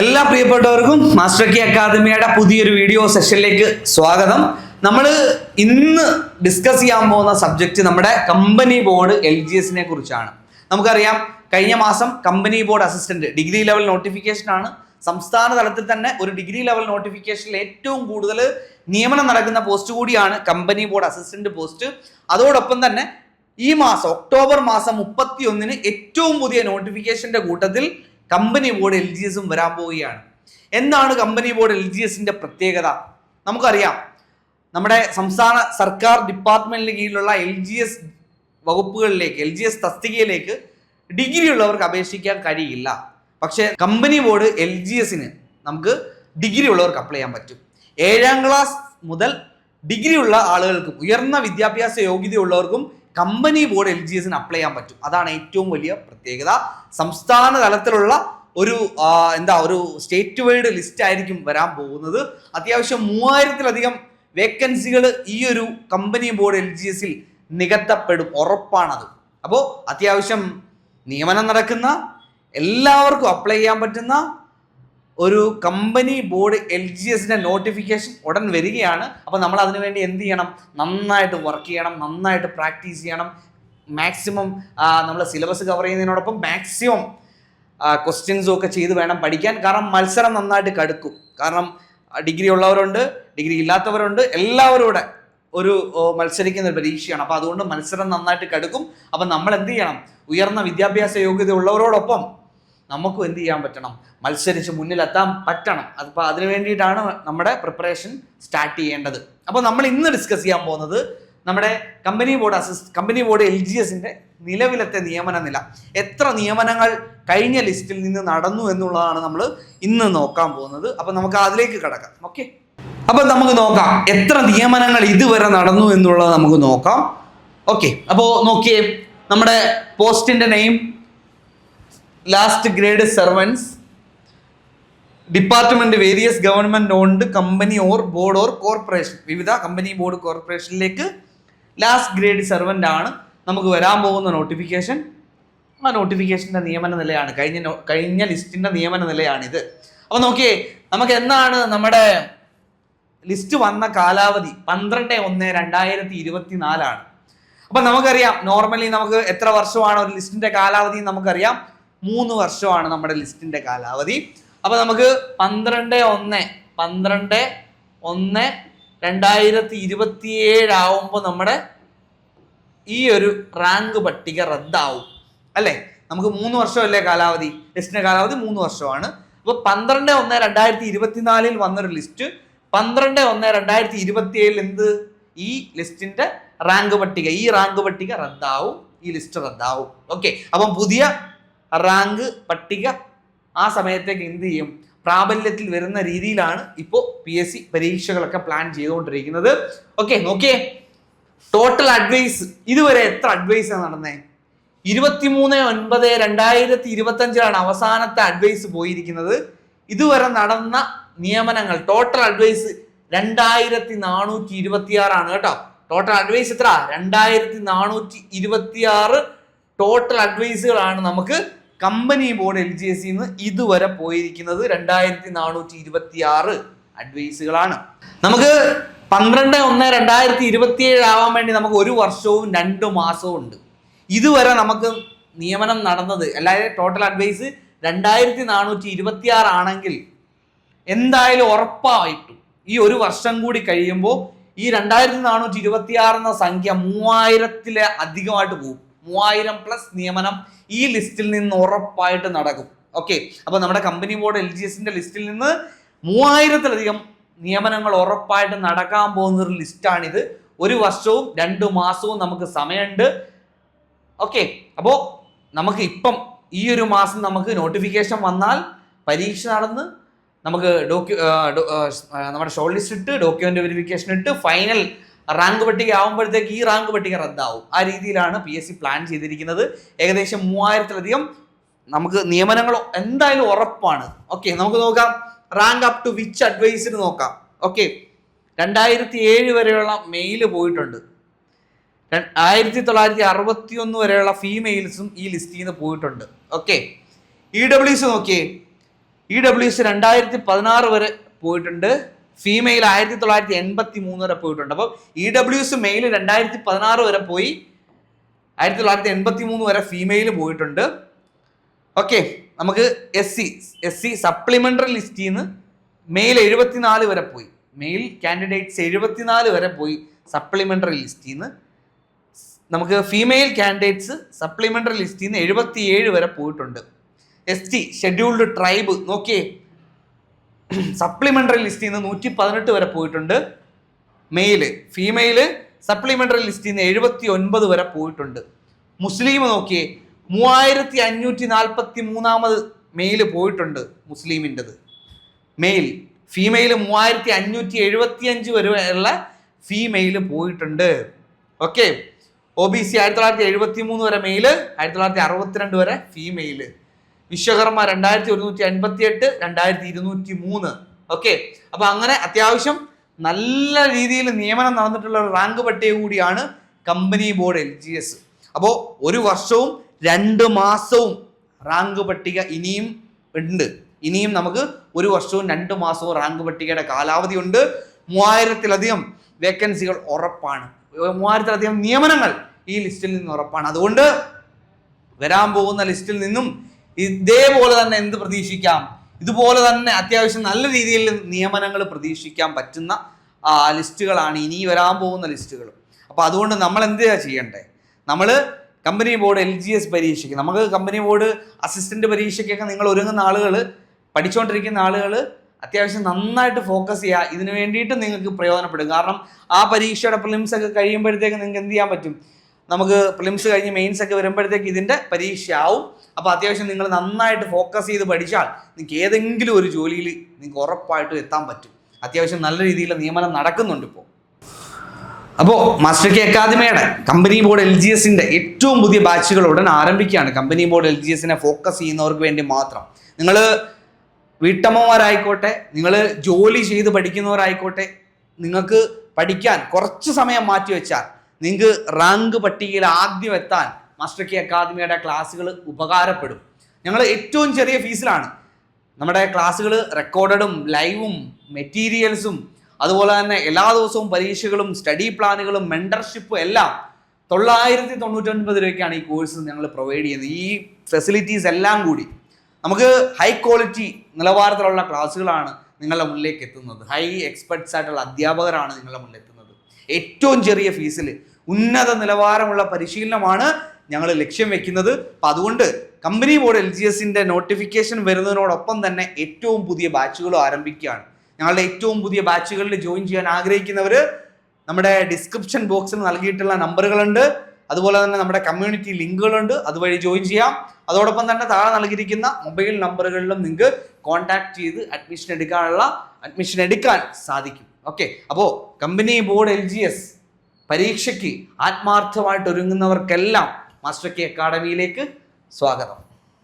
എല്ലാ പ്രിയപ്പെട്ടവർക്കും മാസ്റ്റർ കി അക്കാദമിയുടെ പുതിയൊരു വീഡിയോ സെഷനിലേക്ക് സ്വാഗതം. നമ്മൾ ഇന്ന് ഡിസ്കസ് ചെയ്യാൻ പോകുന്ന സബ്ജക്റ്റ് നമ്മുടെ കമ്പനി ബോർഡ് എൽ ജി എസിനെ കുറിച്ചാണ്. നമുക്കറിയാം കഴിഞ്ഞ മാസം company board assistant degree level notification ആണ്. സംസ്ഥാന തലത്തിൽ തന്നെ ഒരു ഡിഗ്രി ലെവൽ നോട്ടിഫിക്കേഷനിൽ ഏറ്റവും കൂടുതൽ നിയമനം നടക്കുന്ന പോസ്റ്റ് കൂടിയാണ് കമ്പനി ബോർഡ് അസിസ്റ്റന്റ് പോസ്റ്റ് അതോടൊപ്പം തന്നെ ഈ മാസം ഒക്ടോബർ മാസം മുപ്പത്തി ഒന്നിന് ഏറ്റവും പുതിയ നോട്ടിഫിക്കേഷന്റെ കൂട്ടത്തിൽ കമ്പനി ബോർഡ് എൽ ജി എസും വരാൻ പോവുകയാണ്. എന്താണ് കമ്പനി ബോർഡ് എൽ ജി എസിന്റെ പ്രത്യേകത? നമുക്കറിയാം. നമ്മുടെ സംസ്ഥാന സർക്കാർ ഡിപ്പാർട്ട്മെന്റിന് കീഴിലുള്ള എൽ ജി എസ് വകുപ്പുകളിലേക്ക് എൽ ജി എസ് തസ്തികയിലേക്ക് ഡിഗ്രി ഉള്ളവർക്ക് അപേക്ഷിക്കാൻ കഴിയില്ല. പക്ഷേ കമ്പനി ബോർഡ് എൽ ജി എസിന് നമുക്ക് ഡിഗ്രി ഉള്ളവർക്ക് അപ്ലൈ ചെയ്യാൻ പറ്റും. ഏഴാം ക്ലാസ് മുതൽ ഡിഗ്രി ഉള്ള ആളുകൾക്കും ഉയർന്ന വിദ്യാഭ്യാസ യോഗ്യതയുള്ളവർക്കും കമ്പനി ബോർഡ് എൽ ജി എസിന് അപ്ലൈ ചെയ്യാൻ പറ്റും. അതാണ് ഏറ്റവും വലിയ പ്രത്യേകത. സംസ്ഥാന തലത്തിലുള്ള ഒരു എന്താ ഒരു സ്റ്റേറ്റ് വൈഡ് ലിസ്റ്റ് ആയിരിക്കും വരാൻ പോകുന്നത്. അത്യാവശ്യം മൂവായിരത്തിലധികം വേക്കൻസികൾ ഈ ഒരു കമ്പനി ബോർഡ് എൽ ജി എസിൽ നികത്തപ്പെടും. ഉറപ്പാണത്. അപ്പോൾ അത്യാവശ്യം നിയമനം നടക്കുന്ന എല്ലാവർക്കും അപ്ലൈ ചെയ്യാൻ പറ്റുന്ന ഒരു കമ്പനി ബോർഡ് എൽ ജി എസിന്റെ നോട്ടിഫിക്കേഷൻ ഉടൻ വരികയാണ്. അപ്പോൾ നമ്മൾ അതിനു വേണ്ടി എന്ത് ചെയ്യണം? നന്നായിട്ട് വർക്ക് ചെയ്യണം നന്നായിട്ട് പ്രാക്ടീസ് ചെയ്യണം. മാക്സിമം നമ്മൾ സിലബസ് കവർ ചെയ്യുന്നതിനോടൊപ്പം മാക്സിമം ക്വസ്റ്റ്യൻസും ഒക്കെ ചെയ്ത് വേണം പഠിക്കാൻ. കാരണം മത്സരം നന്നായിട്ട് കടുക്കും. കാരണം ഡിഗ്രി ഉള്ളവരുണ്ട് ഡിഗ്രി ഇല്ലാത്തവരുണ്ട്. എല്ലാവരും ഇവിടെ ഒരു മത്സരിക്കുന്ന ഒരു പരീക്ഷയാണ്. അപ്പോൾ അതുകൊണ്ട് മത്സരം നന്നായിട്ട് കടുക്കും. അപ്പം നമ്മൾ എന്ത് ചെയ്യണം? ഉയർന്ന വിദ്യാഭ്യാസ യോഗ്യത ഉള്ളവരോടൊപ്പം നമുക്കും എന്ത് ചെയ്യാൻ പറ്റണം? മത്സരിച്ച് മുന്നിലെത്താൻ പറ്റണം. അതിപ്പോൾ അതിനു വേണ്ടിയിട്ടാണ് നമ്മുടെ പ്രിപ്പറേഷൻ സ്റ്റാർട്ട് ചെയ്യേണ്ടത്. അപ്പോൾ നമ്മൾ ഇന്ന് ഡിസ്കസ് ചെയ്യാൻ പോകുന്നത് നമ്മുടെ company board assist company board L G എസിന്റെ നിലവിലത്തെ നിയമന നില. എത്ര നിയമനങ്ങൾ കഴിഞ്ഞ ലിസ്റ്റിൽ നിന്ന് നടന്നു എന്നുള്ളതാണ് നമ്മൾ ഇന്ന് നോക്കാൻ പോകുന്നത്. അപ്പോൾ നമുക്ക് അതിലേക്ക് കിടക്കാം. ഓക്കെ അപ്പോൾ നമുക്ക് നോക്കാം എത്ര നിയമനങ്ങൾ ഇതുവരെ നടന്നു എന്നുള്ളത് നമുക്ക് നോക്കാം. ഓക്കെ അപ്പോൾ നോക്കിയേ നമ്മുടെ പോസ്റ്റിന്റെ name last grade servants department various government owned company or board or corporation വിവിധ കമ്പനി ബോർഡ് കോർപ്പറേഷനിലേക്ക് ലാസ്റ്റ് ഗ്രേഡ് സെർവന്റ് ആണ്. നമുക്ക് വരാൻ പോകുന്ന നോട്ടിഫിക്കേഷൻ ആ നോട്ടിഫിക്കേഷന്റെ നിയമന നിലയാണ്. കഴിഞ്ഞ കഴിഞ്ഞ ലിസ്റ്റിന്റെ നിയമന നിലയാണിത്. അപ്പോൾ നോക്കിയേ നമുക്ക് എന്നാണ് നമ്മുടെ ലിസ്റ്റ് വന്ന കാലാവധി? പന്ത്രണ്ട് ഒന്ന് രണ്ടായിരത്തി ഇരുപത്തി നാലാണ് അപ്പം നമുക്കറിയാം നോർമലി നമുക്ക് എത്ര വർഷമാണ് ഒരു ലിസ്റ്റിന്റെ കാലാവധി നമുക്കറിയാം. മൂന്ന് വർഷമാണ് നമ്മുടെ ലിസ്റ്റിന്റെ കാലാവധി. അപ്പൊ നമുക്ക് പന്ത്രണ്ട് ഒന്ന് പന്ത്രണ്ട് ഒന്ന് രണ്ടായിരത്തി ഇരുപത്തിയേഴ് ആവുമ്പോൾ നമ്മുടെ ഈ ഒരു റാങ്ക് പട്ടിക റദ്ദാവും. അല്ലേ? നമുക്ക് മൂന്ന് വർഷമല്ലേ കാലാവധി? ലിസ്റ്റിന്റെ കാലാവധി മൂന്ന് വർഷമാണ്. അപ്പോൾ പന്ത്രണ്ട് ഒന്ന് രണ്ടായിരത്തി ഇരുപത്തിനാലിൽ വന്നൊരു ലിസ്റ്റ്. പന്ത്രണ്ട് ഒന്ന് രണ്ടായിരത്തി ഇരുപത്തി ഏഴിൽ എന്ത്? ഈ ലിസ്റ്റിന്റെ റാങ്ക് പട്ടിക ഈ റാങ്ക് പട്ടിക റദ്ദാവും. ഈ ലിസ്റ്റ് റദ്ദാവും. ഓക്കെ. അപ്പം പുതിയ റാങ്ക് പട്ടിക ആ സമയത്തേക്ക് എന്ത് ചെയ്യും? പ്രാബല്യത്തിൽ വരുന്ന രീതിയിലാണ് ഇപ്പോൾ പി എസ് സി പരീക്ഷകളൊക്കെ പ്ലാൻ ചെയ്തുകൊണ്ടിരിക്കുന്നത്. ഓക്കെ നോക്കിയേ. ടോട്ടൽ അഡ്വൈസ് ഇതുവരെ എത്ര അഡ്വൈസ് നടന്നേ? ഇരുപത്തിമൂന്ന് ഒൻപത് രണ്ടായിരത്തി ഇരുപത്തഞ്ചിലാണ് അവസാനത്തെ അഡ്വൈസ് പോയിരിക്കുന്നത്. ഇതുവരെ നടന്ന നിയമനങ്ങൾ ടോട്ടൽ അഡ്വൈസ് രണ്ടായിരത്തി നാനൂറ്റി ഇരുപത്തി ആറാണ് കേട്ടോ. ടോട്ടൽ അഡ്വൈസ് എത്ര രണ്ടായിരത്തി നാനൂറ്റി ഇരുപത്തി ആറ് ടോട്ടൽ അഡ്വൈസുകളാണ് നമുക്ക് company board L G S നിന്ന് ഇതുവരെ പോയിരിക്കുന്നത് രണ്ടായിരത്തി നാനൂറ്റി ഇരുപത്തി ആറ് അഡ്വൈസുകളാണ്. നമുക്ക് പന്ത്രണ്ട് ഒന്ന് രണ്ടായിരത്തി ഇരുപത്തിയേഴ് ആവാൻ വേണ്ടി നമുക്ക് ഒരു വർഷവും രണ്ട് മാസവും ഉണ്ട്. ഇതുവരെ നമുക്ക് നിയമനം നടന്നത് അല്ലാതെ ടോട്ടൽ അഡ്വൈസ് രണ്ടായിരത്തി നാനൂറ്റി ഇരുപത്തി ആറ് ആണെങ്കിൽ എന്തായാലും ഉറപ്പായിട്ടും ഈ ഒരു വർഷം കൂടി കഴിയുമ്പോൾ ഈ രണ്ടായിരത്തി നാനൂറ്റി ഇരുപത്തി എന്ന സംഖ്യ മൂവായിരത്തിലെ അധികമായിട്ട് പോകും. മൂവായിരം പ്ലസ് നിയമനം ഈ ലിസ്റ്റിൽ നിന്ന് ഉറപ്പായിട്ട് നടക്കും. ഓക്കെ അപ്പോൾ നമ്മുടെ കമ്പനി ബോർഡ് എൽ ജി ലിസ്റ്റിൽ നിന്ന് മൂവായിരത്തിലധികം നിയമനങ്ങൾ ഉറപ്പായിട്ട് നടക്കാൻ പോകുന്ന ഒരു ലിസ്റ്റാണിത് ഒരു വർഷവും രണ്ട് മാസവും നമുക്ക് സമയമുണ്ട്. ഓക്കെ അപ്പോൾ നമുക്ക് ഇപ്പം ഈ ഒരു മാസം നമുക്ക് നോട്ടിഫിക്കേഷൻ വന്നാൽ പരീക്ഷ നടന്ന് നമുക്ക് ഡോക്യു നമ്മുടെ ഷോർട്ട് ലിസ്റ്റ് ഇട്ട് ഡോക്യുമെന്റ് വെരിഫിക്കേഷൻ ഇട്ട് ഫൈനൽ റാങ്ക് പട്ടിക ആകുമ്പോഴത്തേക്ക് ഈ റാങ്ക് പട്ടിക റദ്ദാവും. ആ രീതിയിലാണ് പി എസ് സി പ്ലാൻ ചെയ്തിരിക്കുന്നത്. ഏകദേശം മൂവായിരത്തിലധികം നമുക്ക് നിയമനങ്ങൾ എന്തായാലും ഉറപ്പാണ്. ഓക്കെ നമുക്ക് നോക്കാം. റാങ്ക് അപ് ടു വിച്ച് അഡ്വൈസിന് നോക്കാം. ഓക്കെ രണ്ടായിരത്തി ഏഴ് വരെയുള്ള മെയിൽ പോയിട്ടുണ്ട്. ആയിരത്തി തൊള്ളായിരത്തി അറുപത്തി ഒന്ന് വരെയുള്ള ഫീമെയിൽസും ഈ ലിസ്റ്റിൽ നിന്ന് പോയിട്ടുണ്ട്. ഓക്കെ ഇ ഡബ്ല്യു സി നോക്കിയേ. ഇ ഡബ്ല്യു എസ് രണ്ടായിരത്തി പതിനാറ് വരെ പോയിട്ടുണ്ട്. ഫീമെയിൽ ആയിരത്തി തൊള്ളായിരത്തി എൺപത്തി മൂന്ന് വരെ പോയിട്ടുണ്ട്. അപ്പോൾ ഇ ഡബ്ല്യു എസ് മെയിൽ രണ്ടായിരത്തി പതിനാറ് വരെ പോയി. ആയിരത്തി തൊള്ളായിരത്തി എൺപത്തി മൂന്ന് വരെ ഫീമെയിൽ പോയിട്ടുണ്ട്. ഓക്കെ നമുക്ക് S C S C supplementary ലിസ്റ്റിൽ നിന്ന് മെയിൽ എഴുപത്തിനാല് വരെ പോയി. മെയിൽ കാൻഡിഡേറ്റ്സ് എഴുപത്തിനാല് വരെ പോയി സപ്ലിമെന്ററി ലിസ്റ്റിൽ നിന്ന് നമുക്ക് ഫീമെയിൽ കാൻഡിഡേറ്റ്സ് സപ്ലിമെന്ററി ലിസ്റ്റിൽ നിന്ന് എഴുപത്തിയേഴ് വരെ പോയിട്ടുണ്ട്. എസ് ടി ഷെഡ്യൂൾഡ് ട്രൈബ് നോക്കിയേ. സപ്ലിമെന്ററി ലിസ്റ്റിൽ നിന്ന് നൂറ്റി പതിനെട്ട് വരെ പോയിട്ടുണ്ട്. മെയിൽ ഫീമെയിൽ സപ്ലിമെന്ററി ലിസ്റ്റിൽ നിന്ന് എഴുപത്തി ഒൻപത് വരെ പോയിട്ടുണ്ട്. മുസ്ലിം നോക്കിയേ മൂവായിരത്തി അഞ്ഞൂറ്റി നാൽപ്പത്തി മൂന്നാമത് മെയിൽ പോയിട്ടുണ്ട് മുസ്ലിമിന്റെത്. മെയിൽ ഫീമെയിൽ മൂവായിരത്തി അഞ്ഞൂറ്റി എഴുപത്തി അഞ്ച് വരെയുള്ള ഫീമെയിൽ പോയിട്ടുണ്ട്. ഓക്കെ ഒ ബി സി ആയിരത്തി തൊള്ളായിരത്തി എഴുപത്തി മൂന്ന് വരെ മെയിൽ ആയിരത്തി തൊള്ളായിരത്തി അറുപത്തിരണ്ട് വരെ ഫീമെയിൽ വിശ്വകർമ്മ രണ്ടായിരത്തി ഒരുന്നൂറ്റി അൻപത്തി എട്ട് രണ്ടായിരത്തി ഇരുന്നൂറ്റി മൂന്ന് ഓക്കെ അപ്പൊ അങ്ങനെ അത്യാവശ്യം നല്ല രീതിയിൽ നിയമനം നടന്നിട്ടുള്ള ഒരു റാങ്ക് പട്ടിക കൂടിയാണ് company board L G S അപ്പോൾ ഒരു വർഷവും രണ്ട് മാസവും റാങ്ക് പട്ടിക ഇനിയും ഉണ്ട്. ഇനിയും നമുക്ക് ഒരു വർഷവും രണ്ട് മാസവും റാങ്ക് പട്ടികയുടെ കാലാവധി ഉണ്ട്. മൂവായിരത്തിലധികം വേക്കൻസികൾ ഉറപ്പാണ്. മൂവായിരത്തിലധികം നിയമനങ്ങൾ ഈ ലിസ്റ്റിൽ നിന്ന് ഉറപ്പാണ്. അതുകൊണ്ട് വരാൻ പോകുന്ന ലിസ്റ്റിൽ നിന്നും ഇതേപോലെ തന്നെ എന്ത് പ്രതീക്ഷിക്കാം? ഇതുപോലെ തന്നെ അത്യാവശ്യം നല്ല രീതിയിൽ നിയമനങ്ങൾ പ്രതീക്ഷിക്കാൻ പറ്റുന്ന ലിസ്റ്റുകളാണ് ഇനി വരാൻ പോകുന്ന ലിസ്റ്റുകൾ. അപ്പോൾ അതുകൊണ്ട് നമ്മൾ എന്തിനാ ചെയ്യണ്ടേ? നമ്മൾ company board L G S പരീക്ഷയ്ക്ക് നമുക്ക് കമ്പനി ബോർഡ് അസിസ്റ്റന്റ് പരീക്ഷയ്ക്കൊക്കെ നിങ്ങൾ ഒരുങ്ങുന്ന ആളുകൾ പഠിച്ചുകൊണ്ടിരിക്കുന്ന ആളുകൾ അത്യാവശ്യം നന്നായിട്ട് ഫോക്കസ് ചെയ്യുക ഇതിന് വേണ്ടിയിട്ട് നിങ്ങൾക്ക് പ്രയോജനപ്പെടും. കാരണം ആ പരീക്ഷയുടെ പ്രിലിംസ് ഒക്കെ കഴിയുമ്പോഴത്തേക്ക് നിങ്ങൾക്ക് എന്ത് ചെയ്യാൻ പറ്റും? നമുക്ക് പ്രിലിംസ് കഴിഞ്ഞ് മെയിൻസ് ഒക്കെ വരുമ്പോഴത്തേക്ക് ഇതിന്റെ പരീക്ഷയാവും. അപ്പോൾ അത്യാവശ്യം നിങ്ങൾ നന്നായിട്ട് ഫോക്കസ് ചെയ്ത് പഠിച്ചാൽ നിങ്ങൾക്ക് ഏതെങ്കിലും ഒരു ജോലിയിൽ നിങ്ങൾക്ക് ഉറപ്പായിട്ടും എത്താൻ പറ്റും. അത്യാവശ്യം നല്ല രീതിയിൽ നിയമനം നടക്കുന്നുണ്ട് ഇപ്പോൾ അപ്പോൾ മാസ്റ്റർ കെ അക്കാദമിയുടെ കമ്പനി ബോർഡ് എൽ ജി എസിന്റെ ഏറ്റവും പുതിയ ബാച്ചുകൾ ഉടൻ ആരംഭിക്കുകയാണ്. കമ്പനി ബോർഡ് എൽ ജി എസിനെ ഫോക്കസ് ചെയ്യുന്നവർക്ക് വേണ്ടി മാത്രം. നിങ്ങൾ വീട്ടമ്മമാരായിക്കോട്ടെ നിങ്ങൾ ജോലി ചെയ്ത് പഠിക്കുന്നവരായിക്കോട്ടെ നിങ്ങൾക്ക് പഠിക്കാൻ കുറച്ച് സമയം മാറ്റി വെച്ചാൽ നിങ്ങൾക്ക് റാങ്ക് പട്ടികയിൽ ആദ്യം എത്താൻ മാസ്റ്റർ കെ അക്കാദമിയുടെ ക്ലാസ്സുകൾ ഉപകാരപ്പെടും. ഞങ്ങൾ ഏറ്റവും ചെറിയ ഫീസിലാണ് നമ്മുടെ ക്ലാസ്സുകൾ റെക്കോർഡഡും ലൈവും മെറ്റീരിയൽസും അതുപോലെ തന്നെ എല്ലാ ദിവസവും പരീക്ഷകളും സ്റ്റഡി പ്ലാനുകളും മെൻഡർഷിപ്പും എല്ലാം തൊള്ളായിരത്തി തൊണ്ണൂറ്റൊൻപത് രൂപയ്ക്കാണ് ഈ കോഴ്സ് ഞങ്ങൾ പ്രൊവൈഡ് ചെയ്യുന്നത്. ഈ ഫെസിലിറ്റീസ് എല്ലാം കൂടി നമുക്ക് ഹൈ ക്വാളിറ്റി നിലവാരത്തിലുള്ള ക്ലാസ്സുകളാണ് നിങ്ങളുടെ മുന്നിലേക്ക് എത്തുന്നത്. ഹൈ എക്സ്പെർട്സ് ആയിട്ടുള്ള അധ്യാപകരാണ് നിങ്ങളുടെ മുന്നിൽ എത്തുന്നത്. ഏറ്റവും ചെറിയ ഫീസിൽ ഉന്നത നിലവാരമുള്ള പരിശീലനമാണ് ഞങ്ങൾ ലക്ഷ്യം വെക്കുന്നത്. അപ്പം അതുകൊണ്ട് കമ്പനി ബോർഡ് എൽ ജി എസിന്റെ നോട്ടിഫിക്കേഷൻ വരുന്നതിനോടൊപ്പം തന്നെ ഏറ്റവും പുതിയ ബാച്ചുകളും ആരംഭിക്കുകയാണ്. ഞങ്ങളുടെ ഏറ്റവും പുതിയ ബാച്ചുകളിൽ ജോയിൻ ചെയ്യാൻ ആഗ്രഹിക്കുന്നവർ നമ്മുടെ ഡിസ്ക്രിപ്ഷൻ ബോക്സിൽ നൽകിയിട്ടുള്ള നമ്പറുകളുണ്ട്. അതുപോലെ തന്നെ നമ്മുടെ കമ്മ്യൂണിറ്റി ലിങ്കുകളുണ്ട്. അതുവഴി ജോയിൻ ചെയ്യാം. അതോടൊപ്പം തന്നെ താഴെ നൽകിയിരിക്കുന്ന മൊബൈൽ നമ്പറുകളിലും നിങ്ങൾക്ക് കോൺടാക്ട് ചെയ്ത് അഡ്മിഷൻ എടുക്കാനുള്ള അഡ്മിഷൻ എടുക്കാൻ സാധിക്കും. ഓക്കെ. അപ്പോൾ കമ്പനി ബോർഡ് എൽ പരീക്ഷയ്ക്ക് ആത്മാർത്ഥമായിട്ട് ഒരുങ്ങുന്നവർക്കെല്ലാം മാസ്റ്റർ കെ അക്കാഡമിയിലേക്ക് സ്വാഗതം.